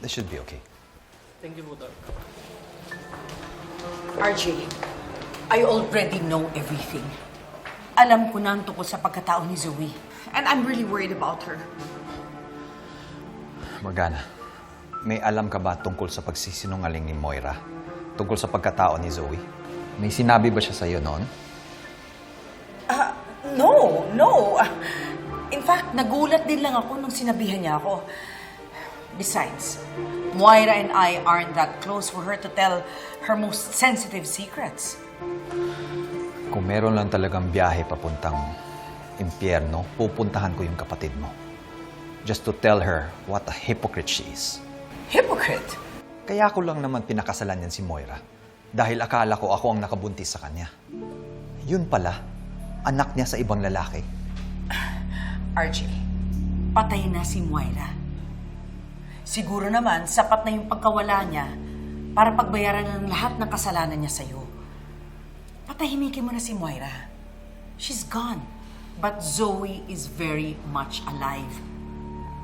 This should be okay. Thank you po, Doc. RJ, I already know everything. Alam ko na ang tungkol sa pagkatao ni Zoe. And I'm really worried about her. Morgana, may alam ka ba tungkol sa pagsisinungaling ni Moira? Tungkol sa pagkatao ni Zoe? May sinabi ba siya sa'yo noon? No, no. In fact, nagulat din lang ako nung sinabihan niya ako. Besides, Moira and I aren't that close for her to tell her most sensitive secrets. Kung meron lang talagang biyahe papuntang impyerno, pupuntahan ko yung kapatid mo. Just to tell her what a hypocrite she is. Hypocrite. Kaya ko lang naman pinakasalan yan si Moira. Dahil akala ko ako ang nakabuntis sa kanya. Yun pala, anak niya sa ibang lalaki. RJ, patay na si Moira. Siguro naman, sapat na yung pagkawala niya para pagbayaran ng lahat ng kasalanan niya sa'yo. Patahimikin mo na si Moira. She's gone. But Zoe is very much alive.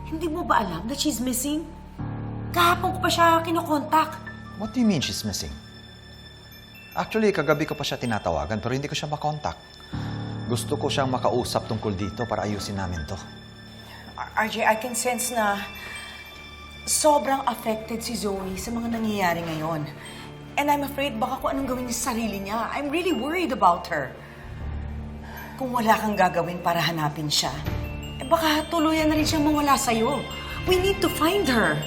Hindi mo ba alam that she's missing? Kahapon ko pa siya kinokontak. What do you mean she's missing? Actually, kagabi ko pa siya tinatawagan pero hindi ko siya makontak. Gusto ko siyang makausap tungkol dito para ayusin namin to. RJ, I can sense na sobrang affected si Zoe sa mga nangyayari ngayon. And I'm afraid baka kung anong gawin niya sa sarili niya. I'm really worried about her. Kung wala kang gagawin para hanapin siya, eh baka tuluyan na rin siyang mawala sa'yo. We need to find her.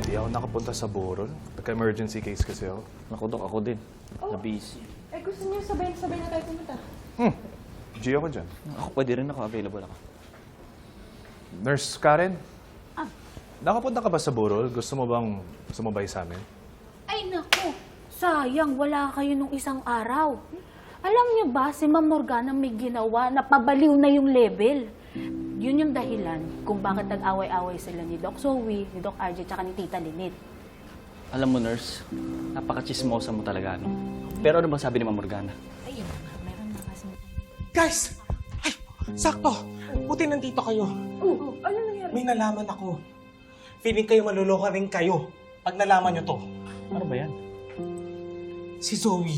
Hindi ako nakapunta sa Borol. Nagka-emergency case kasi ako. Naku, ako din. Na-busy. Eh, gusto niyo sabay-sabay na tayo pumunta? G ako dyan. Ako pwede rin ako, available ako. Nurse Karen? Nakapunta ka ba sa Borol? Gusto mo bang sumabay sa amin? Ay, naku! Sayang, wala kayo nung isang araw. Alam niyo ba, si Ma'am Morgana may ginawa na pabaliw na yung level. Yun yung dahilan kung bakit nag-away-away sila ni Doc Zoe, ni Doc RJ, tsaka ni Tita Linit. Alam mo, nurse, napaka-chismosa mo talaga, no? Pero ano bang sabi ni Ma'am Morgana? Ayun na nga, meron na kasi. Guys! Ay! Sakto! Buti nandito kayo. Oo, ano nangyari? May nalaman ako. Feeling kayo maluloko rin kayo pag nalaman nyo to. Ano ba yan? Si Zoe,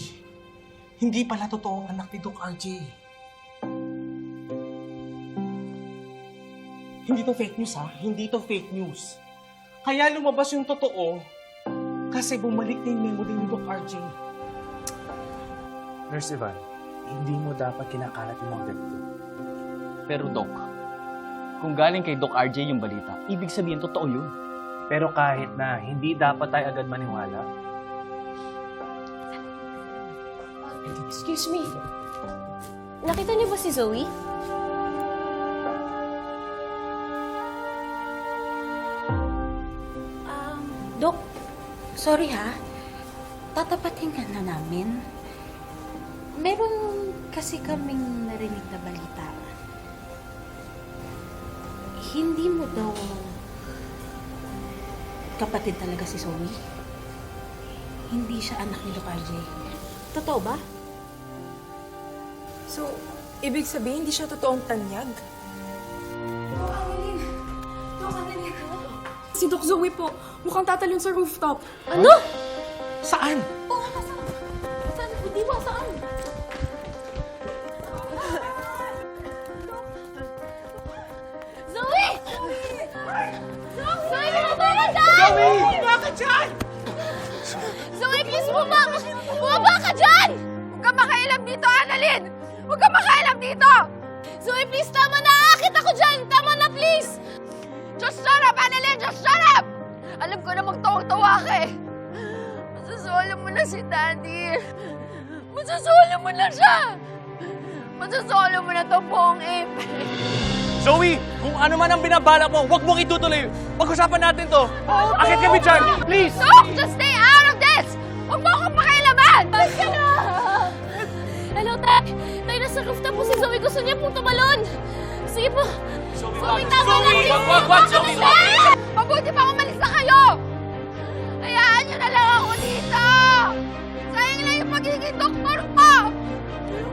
hindi pala totoo ang anak ni Doc RJ. Hindi to fake news ha? Hindi to fake news. Kaya lumabas yung totoo kasi bumalik na yung memory ni Doc RJ. Nurse Ivan, hindi mo dapat kinakalat yung mga ganito. Pero Doc, kung galing kay Doc RJ yung balita, ibig sabihin totoo yun. Pero kahit na hindi dapat tayo agad maniwala, Excuse me. Nakita niyo ba si Zoe? Um, Doc, sorry ha. Tatapatin ka na namin. Meron kasi kaming narinig na balita. Hindi mo daw kapatid talaga si Zoe. Hindi siya anak ni RJ. Totoo ba? So, ibig sabihin, hindi siya totoong tanyag? Si Doc Zoe po, mukhang tatalon sa rooftop. Ano? Saan? Oo, saan? Saan? Hindi ba? Saan? Zoe! Zoe, bumaba ka dyan! Zoe! Dyan? Zoe, please bumaba! Bumaba ka dyan! Huwag ka makailam dito, Annalyn! Huwag ka makailam dito! Zoe, please, tama na! Akit ako dyan! Tama na, please! Just shut up, Annalyn! Just shut up! Alam ko na magtawag-tawa ka eh. Masasolo mo na si Daddy. Masasolo mo na siya! Masasolo mo na to buong April. Zoe! Kung ano man ang binabala mo, huwag mong itutuloy. Pag-usapan natin to. Akit kami dyan! Please! Sok! Just stay out of this! Huwag mo akong pakialaman! Tay, nasa rooftop po si Zoe. Gusto niya pong tumalon. Sige po. Zoe, wag! Zoe, wag, wag, Zoe! Mabuti pa umalis na kayo! Hayaan niyo na lang ako dito! Sayang lang yung pagiging doktor ko!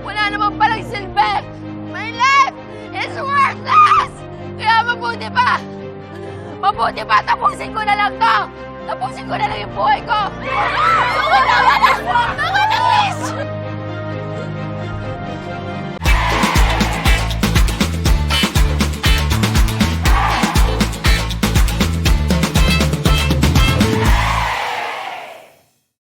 Wala naman palang silbi! My life is worthless! Kaya mabuti pa! Mabuti pa! Tapusin ko na lang to! Tapusin ko na lang yung buhay ko! Tama na! Tama na, please!